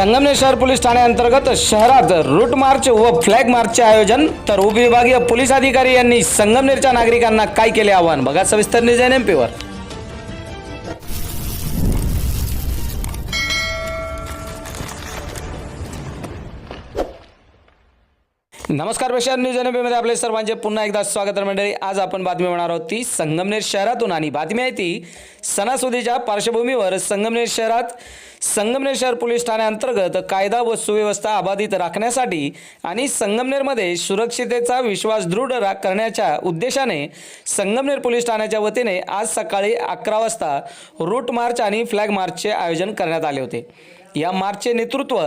संगमनेर शहर पोलीस ठाण्याअंतर्गत शहरात route march व फ्लॅग मार्चचे आयोजन तर उपविभागीय पोलीस अधिकारी यांनी संगमनेरच्या नागरिकांना काय केले आवाहन? बघा सविस्तर निजन एमपीवर नमस्कार पेशा न्यूज एनमध्ये आपले सर्वांचे पुन्हा एकदा स्वागत आहे मंडळी. आज आपण बातमी होणार आहोत ती संगमनेर शहरातून आणि बातमी आहे ती सणासुदीच्या पार्श्वभूमीवर संगमनेर शहरात संगमनेर शहर पोलीस ठाण्याअंतर्गत कायदा व सुव्यवस्था अबाधित राखण्यासाठी आणि संगमनेरमध्ये सुरक्षितेचा विश्वास दृढ रा करण्याच्या उद्देशाने संगमनेर पोलीस ठाण्याच्या वतीने आज सकाळी अकरा वाजता रूट मार्च आणि फ्लॅग मार्चचे आयोजन करण्यात आले होते. या मार्चचे नेतृत्व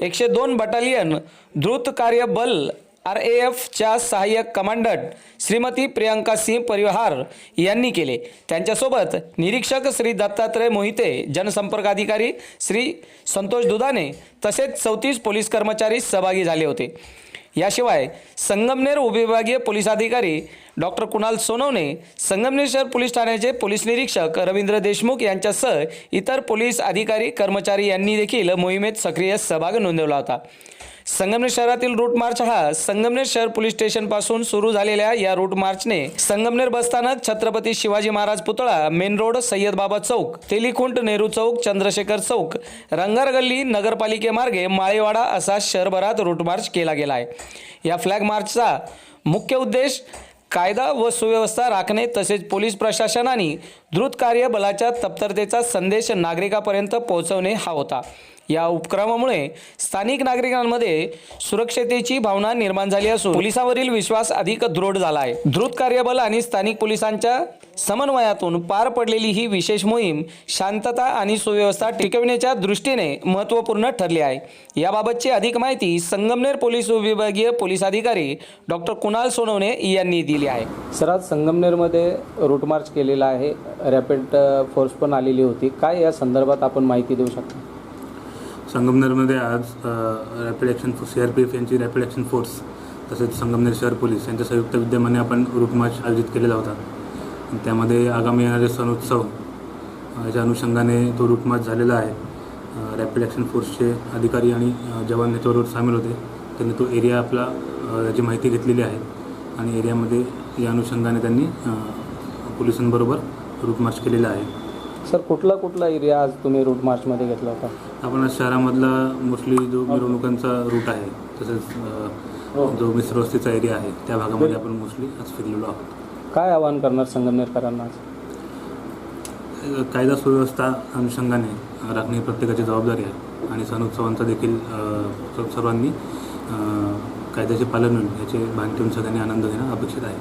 एकशे दोन बटालियन द्रुत कार्य बल आर ए एफच्या सहाय्यक कमांडंट श्रीमती प्रियंका सिंह परिहार यांनी केले. त्यांच्यासोबत निरीक्षक श्री दत्तात्रय मोहिते जनसंपर्क अधिकारी श्री संतोष दुधाने तसेच चौतीस पोलीस कर्मचारी सहभागी झाले होते. याशिवाय संगमनेर उपविभागीय पोलीस अधिकारी डॉक्टर कुणाल सोनवणे संगमनेर शहर पोलीस ठाण्याचे पोलीस निरीक्षक रवींद्र देशमुख यांच्यासह इतर पोलीस अधिकारी कर्मचारी यांनी देखील मोहिमेत सक्रिय सहभाग नोंदवला होता. संगमनेर शहरातील रूट मार्च हा संगमनेर शहर पोलीस स्टेशनपासून सुरू झालेल्या या रूट मार्चने संगमनेर बसस्थानक छत्रपती शिवाजी महाराज पुतळा मेन रोड सय्यद बाबा चौक तेलीखुंट नेहरू चौक चंद्रशेखर चौक रंगार गल्ली नगरपालिकेमार्गे माळेवाडा असा शहरभरात रूट मार्च केला गेला आहे. या फ्लॅग मार्चचा मुख्य उद्देश कायदा व सुव्यवस्था राखणे तसेच पोलीस प्रशासनाने द्रुत कार्यबलाच्या तप्तरतेचा संदेश नागरिकापर्यंत पोहोचवणे हा होता. या उपक्रमामुळे स्थानिक नागरिकांमध्ये सुरक्षतेची भावना निर्माण झाली असून पोलिसांवरील विश्वास अधिक दृढ झाला आहे. द्रुत कार्यबल आणि स्थानिक पोलिसांच्या समन्वयातून पार पडलेली ही विशेष मोहीम शांतता आणि सुव्यवस्था टिकविण्याच्या दृष्टीने महत्त्वपूर्ण ठरली आहे. याबाबतची अधिक माहिती संगमनेर पोलीस विभागीय पोलीस अधिकारी डॉक्टर कुणाल सोनवणे यांनी दिली आहे. सर आज संगमनेरमध्ये रूट मार्च केलेला आहे. रॅपिड फोर्स पण आलेली होती. काय या संदर्भात आपण माहिती देऊ शकता? संगमनेरमध्ये आज rapid action force C R P F यांची रॅपिड ॲक्शन फोर्स तसेच संगमनेर शहर पोलीस यांच्या संयुक्त विद्यमाने आपण रूट मार्च आयोजित केलेला होता. त्यामध्ये आगामी येणारे सण उत्सव याच्या अनुषंगाने तो रूट मार्च झालेला आहे रॅपिड ॲक्शन फोर्सचे अधिकारी आणि जवान याच्याबरोबर सामील होते. त्यांनी तो एरिया आपला याची माहिती घेतलेली आहे आणि एरियामध्ये या अनुषंगाने त्यांनी पोलिसांबरोबर रूट मार्च केलेला आहे. सर कुठला कुठला एरिया आज तुम्ही रूट मार्चमध्ये घेतला होता? आपण आज शहरामधला मोस्टली जो मिरवणुकांचा रूट आहे तसेच अ, जो मिश्र वस्तीचा एरिया आहे त्या भागामध्ये आपण मोस्टली आज फिरलेलो आहोत. काय आवाहन करणार संगमनेरकरांना आज? कायदा सुव्यवस्था अनुषंगाने राखणे ही प्रत्येकाची जबाबदारी आहे आणि सण उत्सवांचा देखील सर्वांनी कायद्याचे पालन होईल याचे भान ठेवून सगळ्यांनी आनंद घेणं अपेक्षित आहे.